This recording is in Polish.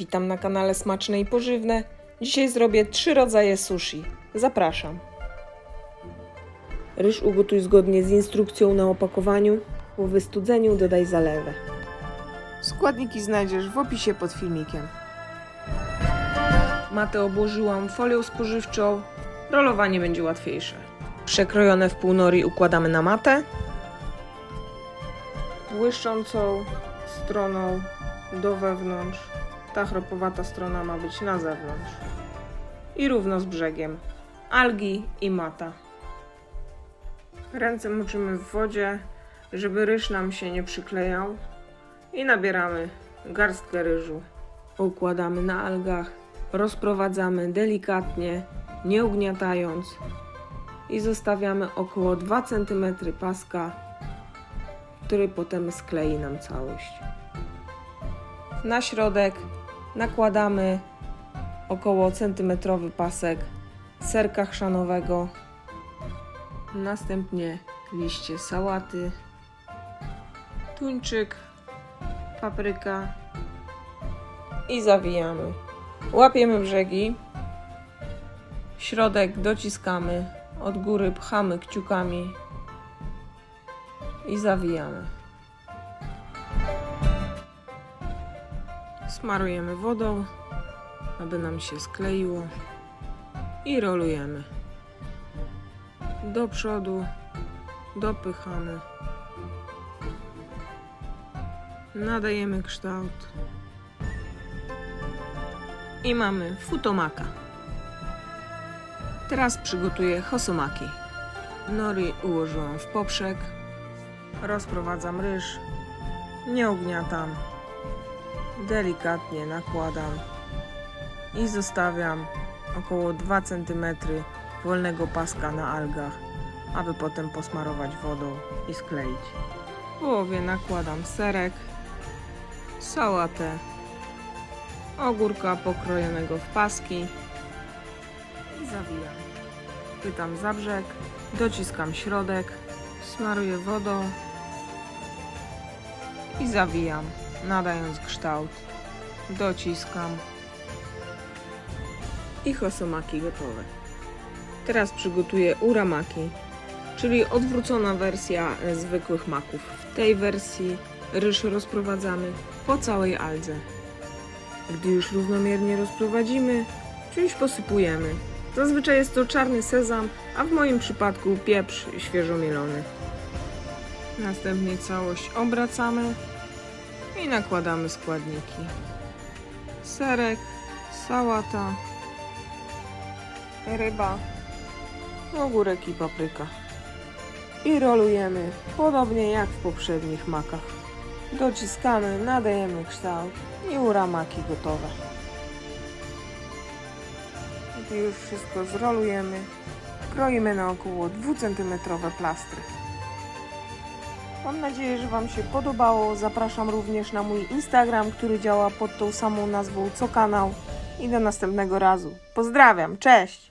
Witam na kanale Smaczne i Pożywne. Dzisiaj zrobię trzy rodzaje sushi. Zapraszam. Ryż ugotuj zgodnie z instrukcją na opakowaniu. Po wystudzeniu dodaj zalewę. Składniki znajdziesz w opisie pod filmikiem. Matę obłożyłam folią spożywczą. Rolowanie będzie łatwiejsze. Przekrojone w pół nori układamy na matę. Błyszczącą stroną do wewnątrz. Ta chropowata strona ma być na zewnątrz. I równo z brzegiem. Algi i mata. Ręce moczymy w wodzie, żeby ryż nam się nie przyklejał. I nabieramy garstkę ryżu. Układamy na algach. Rozprowadzamy delikatnie, nie ugniatając. I zostawiamy około 2 cm paska, który potem sklei nam całość. Na środek nakładamy około centymetrowy pasek serka chrzanowego, następnie liście sałaty, tuńczyk, papryka i zawijamy. Łapiemy brzegi, środek dociskamy, od góry pchamy kciukami i zawijamy. Smarujemy wodą, aby nam się skleiło i rolujemy. Do przodu dopychamy. Nadajemy kształt. I mamy futomaka. Teraz przygotuję hosomaki. Nori ułożyłam w poprzek. Rozprowadzam ryż. Nie ugniatam delikatnie nakładam i zostawiam około 2 cm wolnego paska na algach, aby potem posmarować wodą i skleić. W połowie nakładam serek, sałatę, ogórka pokrojonego w paski i zawijam. Pytam za brzeg, dociskam środek, smaruję wodą i zawijam nadając kształt. Dociskam. I hosomaki gotowe. Teraz przygotuję uramaki, czyli odwrócona wersja zwykłych maków. W tej wersji ryż rozprowadzamy po całej aldze. Gdy już równomiernie rozprowadzimy, czymś posypujemy. Zazwyczaj jest to czarny sezam, a w moim przypadku pieprz świeżo mielony. Następnie całość obracamy i nakładamy składniki. Serek, sałata, ryba, ogórek i papryka. I rolujemy, podobnie jak w poprzednich makach. Dociskamy, nadajemy kształt i uramaki gotowe. Gdy już wszystko zrolujemy, kroimy na około 2 cm plastry. Mam nadzieję, że Wam się podobało. Zapraszam również na mój Instagram, który działa pod tą samą nazwą co kanał. I do następnego razu. Pozdrawiam, cześć!